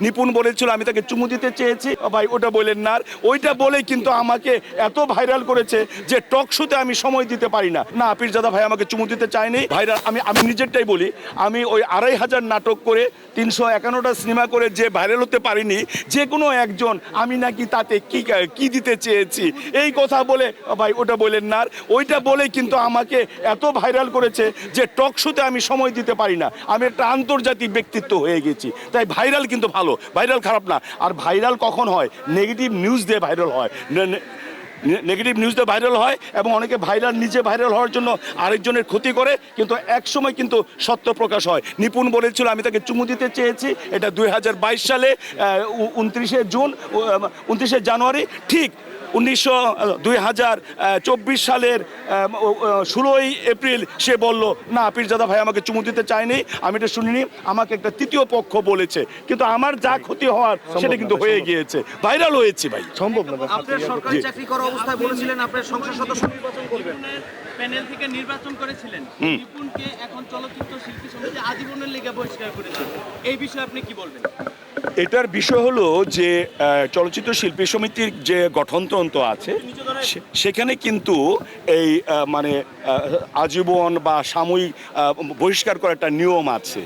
নিপুণ বলেছিল, আমি তাকে চুমু দিতে চেয়েছি। ভাই, ওটা বলেন না। ওইটা বলে কিন্তু আমাকে এত ভাইরাল করেছে যে টক শোতে আমি সময় দিতে পারি না। না পীরজাদা ভাই আমাকে চুমু দিতে চায়নি। ভাইরাল, আমি আমি নিজেরটাই বলি, আমি ওই আড়াই হাজার নাটক করে তিনশো একান্নটা সিনেমা করে যে ভাইরাল হতে পারিনি, যে কোনো একজন আমি নাকি তাতে কি কি দিতে চেয়েছি? এই কথা বলে ভাই, ওটা বলেন না। ওইটা বলে কিন্তু আমাকে এত ভাইরাল করেছে যে টক শোতে আমি সময় দিতে পারি না। আমি একটা আন্তর্জাতিক ব্যক্তিত্ব হয়ে গেছি। তাই ভাইরাল কিন্তু ভাইরাল খারাপ না। আর ভাইরাল কখন হয়? নেগেটিভ নিউজ দিয়ে ভাইরাল হয়। নেগেটিভ নিউজ দিয়ে ভাইরাল হয় এবং অনেকে ভাইরাল নিজে ভাইরাল হওয়ার জন্য আরেকজনের ক্ষতি করে, কিন্তু এক সময় কিন্তু সত্য প্রকাশ হয়। নিপুণ বলেছিল, আমি তাকে চুমু দিতে চেয়েছি। এটা দুই হাজার বাইশ সালে উনত্রিশে জুন উনত্রিশে জানুয়ারি। ঠিক উনিশশো দুই সালের ষোলোই এপ্রিল সে বলল না পীরজাদা ভাই আমাকে চুমু দিতে চায়নি আমি এটা শুনিনি আমাকে একটা তৃতীয় পক্ষ বলেছে। কিন্তু আমার যা ক্ষতি হওয়ার সেটা কিন্তু হয়ে গিয়েছে ভাইরাল হয়েছে ভাই। সম্ভব না আপনার সরকারি চাকরি করা অবস্থায় বলেছিলেন আপনার সংসদ সদস্য নির্বাচন করবেন। প্যানেল থেকে নির্বাচন করেছিলেন। নিপুণকে এখন চলচ্চিত্র শিল্পী সমিতি আজীবনের লেগে বহিষ্কার করেছে এই বিষয়ে আপনি কি বলবেন? এটার বিষয় হলো যে চলচ্চিত্র শিল্পী সমিতির যে গঠনতন্ত্র আছে সেখানে কিন্তু এই মানে আজীবন বা সাময়িক বহিষ্কার করার একটা নিয়ম আছে।